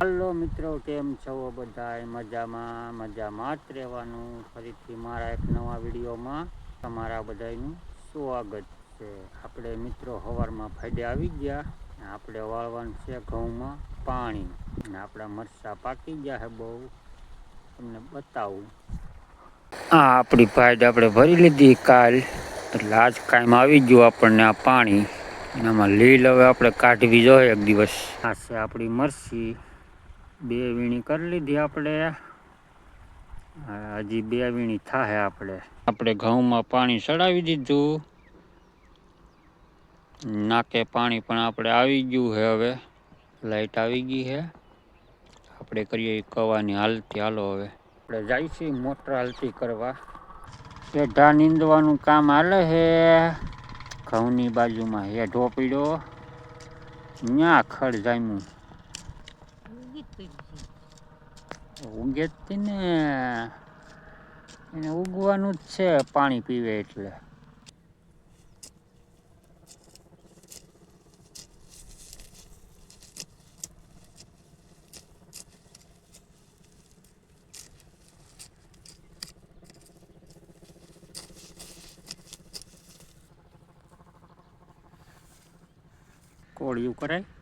હાલો મિત્રો, કેમ છો બધા મજામાં મજામાં જ રહેવાનું. ફરીથી મારા એક નવા વિડીયોમાં તમારા બધાનું સ્વાગત છે. આપણે મિત્રો સવારમાં ફાયદે આવી ગયા આપણે વાળવાનું છે ઘઉંમાં પાણી. અને આપણા મરચાં પાકી ગયા છે બહુ. તમને બતાવું. આ આપણી ફાયદ આપણે ભરી લીધી કાલ. એટલે આજ કાયમ આવી ગયું આપણને આ પાણી. એનામાં લીલ હવે આપણે કાઢવી જોઈએ એક દિવસ. આ આપણી મરસી બે વીણી કરી લીધી આપણે. હજી બે વીણી થાય આપણે. આપણે ઘઉંમાં પાણી ચડાવી દીધું. નાકે પાણી પણ આપણે આવી ગયું છે હવે. લાઈટ આવી ગઈ છે આપણે કરીએ કવાની હાલતી. હાલો હવે. આપણે જાય છીએ મોટર હાલતી કરવા. હેઠા નીંદવાનું કામ હાલે છે ઘઉંની બાજુમાં હે ઢોપીડો ન્યા ખડ જામ્યું. ઉગે ને એને ઉગવાનું જ છે પાણી પીવે એટલે. કોળિયું કરાય?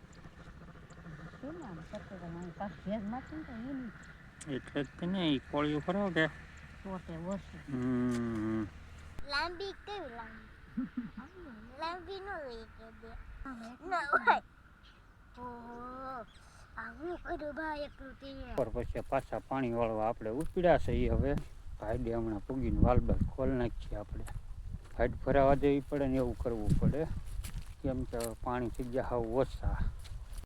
એટલે જ ને ઈ કોળીઓ ખરો કે લાંબી કેવી લાંબી લાંબી નો લઈ કે દે ના હોય પછી પાછા પાણી વાળવા આપણે ઉપડ્યા છીએ હવે ભાઈડે હમણાં પૂગીને વાલબાલ ખોલ નાખીએ આપણે હાઈટ ભરાવા દેવી પડે ને એવું કરવું પડે. કેમ કે પાણી થઈ ગયા હાવ ઓછા.